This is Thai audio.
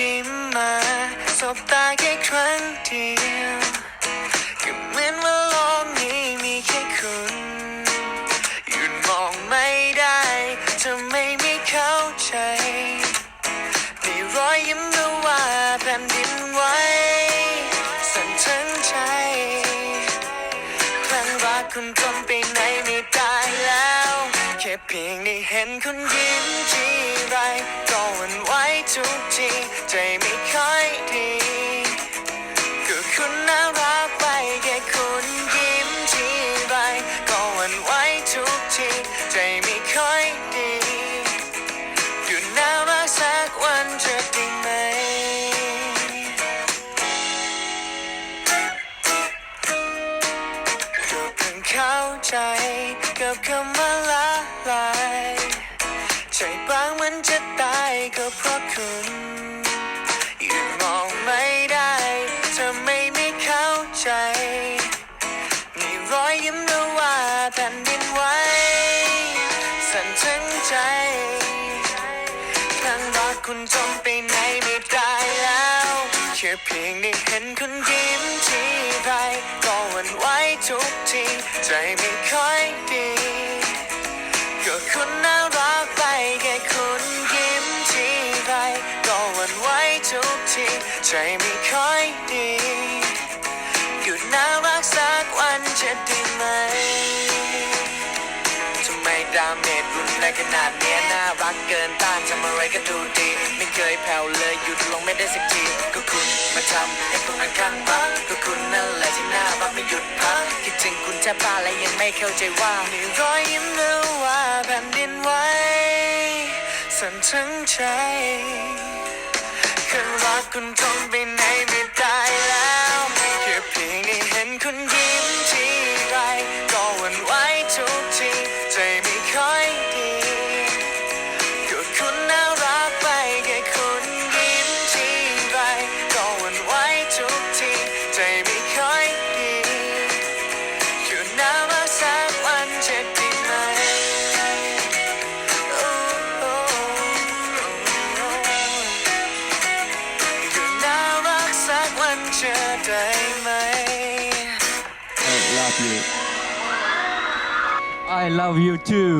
ที่มาสบตาแค่ครั้งเดียวก็เหมือนว่าโลกนี้มีแค่คุณยืนมองไม่ได้จะไม่มีเข้าใจในรอยยิ้มก็ว่าแผ่นดินไว้สั่นทั้งใจครั้งรักคุณจนไปไหนไม่ได้แล้ว แค่เพียงได้เห็นคุณยิ้มทีไรก็หวันไหวทุกที ใจไม่ค่อยดีก็คุณน่ารักไปแค่คุณยิ้มทีไรก็หวันไหวทุกที ใจไม่ค่อยดีอยู่น่ารักสักวันจะได้ไหม ก็เพิ่งเข้าใจกับคำว่าละ ลายใจบางมันจะตายก็เพราะคุณยังมองไม่ได้ทำไมไม่เข้าใจมีรอยยิ้มรือว่าแผ่นดินไหวสั่นทั้งใจครั้งรักคุณจนไปไหนไม่ได้แล้วแค่เพียงได้เห็นคุณยิ้มทีไรก็หวั่นไหวทุกทีใจไม่ค่อยดี ทุกทีใจไม่ค่อยดี หยุดน่ารักสักวันจะด้ไหมทำไมดาเมจรุนแรงขนาดเนี้ยน่ารักเกินต้านทำอะไรก็ดูดี ไม่เคยแผ่วเลยหยุดลงไม่ได้สักทีก็คุณมาทำให้ผมนั้นข้างรักก็คุณนั่นแหละที่น่ารักไม่หยุดพักคิดถึงคุณแทบบ้าและยังไม่เข้าใจว่ามีรอยยิ้มหรือว่าแผ่นดินไหวสั่นทั้งใจ คยรักคุณทนไปไหนไม่ได้แล้ว วันจะได้ไหม I love you I love you too